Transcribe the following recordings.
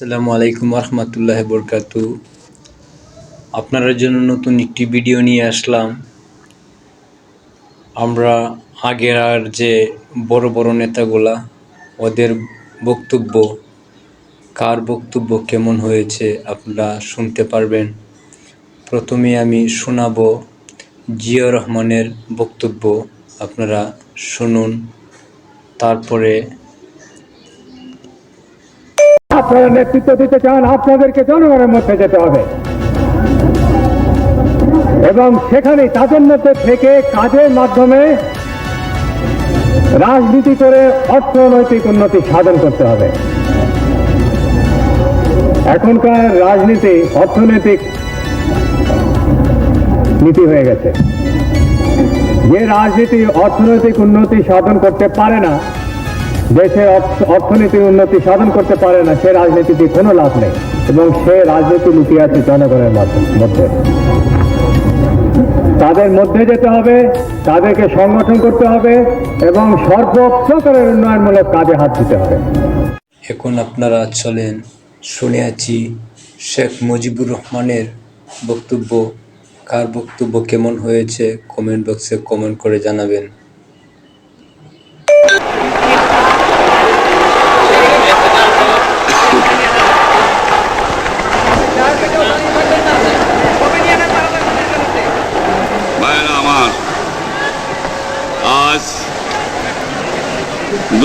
আসসালামু আলাইকুম রহমতুল্লাহ বরকাতু। আপনার জন্য নতুন একটি ভিডিও নিয়ে আসলাম। আমরা আগের আর যে বড় বড় নেতাগুলা, ওদের বক্তব্য, কার বক্তব্য কেমন হয়েছে আপনারা শুনতে পারবেন। প্রথমে আমি শোনাবো জিয়া রহমানের বক্তব্য, আপনারা শুনুন। তারপরে আপনারা নেতৃত্ব দিতে চান, আপনাদেরকে জনগণের মধ্যে যেতে হবে। এবং সেখানে তাদের মধ্যে থেকে কাজের মাধ্যমে রাজনীতি করে অর্থনৈতিক উন্নতি সাধন করতে হবে। এখনকার রাজনীতি, অর্থনৈতিক নীতি হয়ে গেছে। যে রাজনীতি, অর্থনৈতিক উন্নতি সাধন করতে পারে না দেশের অর্থনীতির উন্নতি সাধন করতে পারে না, সে রাজনীতিতে কোনো লাভ নেই এবং সে রাজনীতি লুকিয়ে আছে জনগণের মধ্যে তাদের মধ্যে যেতে হবে, তাদেরকে সংগঠন করতে হবে এবং সর্বপ্রকারের উন্নয়নমূলক কাজে হাত দিতে হবে। এখন আপনারা চলেন, শুনে আছি শেখ মুজিবুর রহমানের বক্তব্য। কার বক্তব্য কেমন হয়েছে? কমেন্ট বক্সে কমেন্ট করে জানাবেন ভাইরা আমার আজ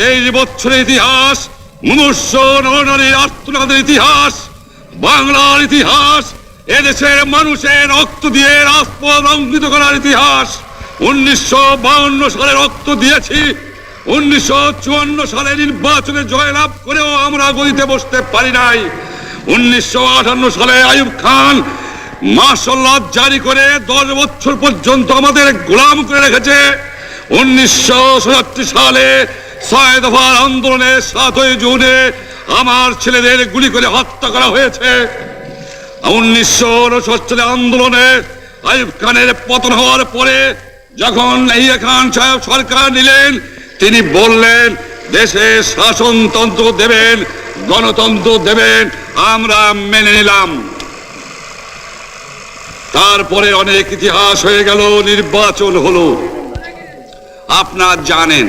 তেইশ বছরের ইতিহাস মুমূর্ষ নরনারীর আত্মনাদের ইতিহাস, বাংলার ইতিহাস, এদেশের মানুষের রক্ত দিয়ে রাজপথ অঙ্কিত করার ইতিহাস। উনিশশো বাউন্ন সালে রক্ত দিয়েছি, উনিশশো চুয়ান্ন সালে নির্বাচনে জয়লাভ করেও আমরা গদিতে বসতে পারি নাই। উনিশশো আটান্ন সালে আইয়ুব খান মার্শাল্লাহ জারি করে দশ বছর পর্যন্ত আমাদের গোলাম করে রেখেছে। উনিশশো সাতাত্তর সালে ছয় দফার আন্দোলনে সাতই জুনে আমার ছেলেদের গুলি করে হত্যা করা হয়েছে। উনিশশো সালে আন্দোলনে আইয়ুব খানের পতন হওয়ার পরে যখন ইয়া খান সাহেব সরকার নিলেন, তিনি বললেন, দেশে শাসনতন্ত্র দেবেন, গণতন্ত্র দেবেন, আমরা মেনে নিলাম। তারপরে অনেক ইতিহাস হয়ে গেল, নির্বাচন হলো। আপনার জানেন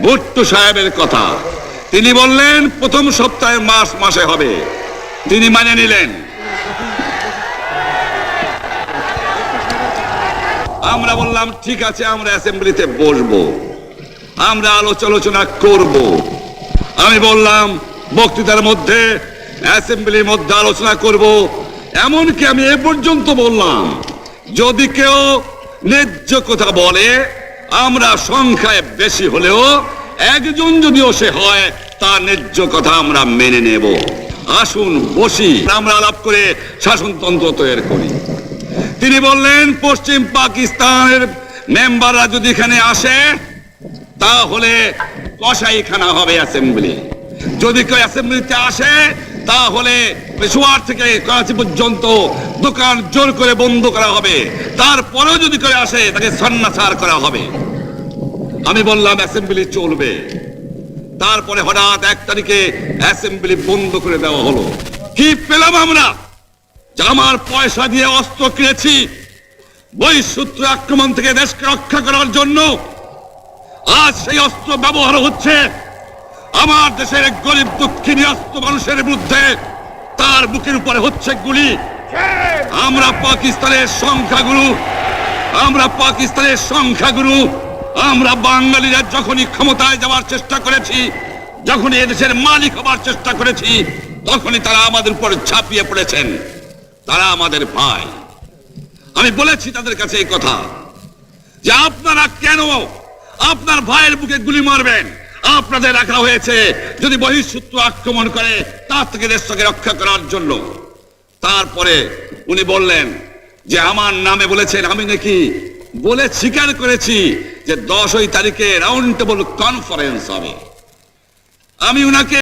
ভুট্টো সাহেবের কথা। তিনি বললেন, প্রথম সপ্তাহে মাস মাসে হবে। তিনি মানে নিলেন। আমরা বললাম, ঠিক আছে, আমরা অ্যাসেম্বলিতে বসবো। আমরা আলোচনা করব। আমি বললাম, বক্তৃতার মধ্যে, অ্যাসেম্বলির মধ্যে আলোচনা করব। এমনকি আমি এ পর্যন্ত বললাম, যদি কেউ ন্যায্য কথা বলে আমরা সংখ্যায় বেশি হলেও একজন যদিও সে হয় তা ন্যায্য কথা আমরা মেনে নেব। আসুন বসি। আমরা আলাপ করে শাসনতন্ত্র তৈরি করি। তিনি বললেন, পশ্চিম পাকিস্তানের মেম্বাররা যদি এখানে আসে, তাহলে কসাইখানা হবে অ্যাসেম্বলি। যদি কেউ অ্যাসেম্বলিতে আসে তাহলে পেশোয়ার থেকে করাচি পর্যন্ত দোকান জোর করে বন্ধ করা হবে। তারপরেও যদি করে আসে, তাকে সন্ন্যাসার করা হবে। আমি বললাম, অ্যাসেম্বলি চলবে। তারপরে হঠাৎ এক তারিখে অ্যাসেম্বলি বন্ধ করে দেওয়া হলো। কি পেলাম আমরা? আমার পয়সা দিয়ে অস্ত্র কিনেছি বহিঃসূত্র আক্রমণ থেকে দেশকে রক্ষা করার জন্য। আজ সেই অস্ত্র ব্যবহার হচ্ছে। আমার দেশের গরিব দুঃখিনী অস্ত্র মানুষের বিরুদ্ধে তার বুকের উপরে হচ্ছে গুলি। আমরা পাকিস্তানের সংখ্যাগুরু, আমরা পাকিস্তানের সংখ্যাগুরু, আমরা বাঙালিরা যখনই ক্ষমতায় যাওয়ার চেষ্টা করেছি, যখনই এদেশের মালিক হবার চেষ্টা করেছি, তখনই তারা আমাদের উপর ঝাঁপিয়ে পড়েছেন। তারা আমাদের ভাই। আমি বলেছি তাদের কাছে এই কথা যে আপনারা কেন আপনার ভাইয়ের বুকে গুলি মারবেন? আপনাদের রাখা হয়েছে। যদি বহিঃসূত্র আক্রমণ করে, তার থেকে দেশটাকে রক্ষা করার জন্য। তারপরে উনি বললেন যে, আমার নামে বলেছেন, আমি নাকি বলে স্বীকার করেছি যে, দশই তারিখে রাউন্ড টেবল কনফারেন্স হবে। আমি উনাকে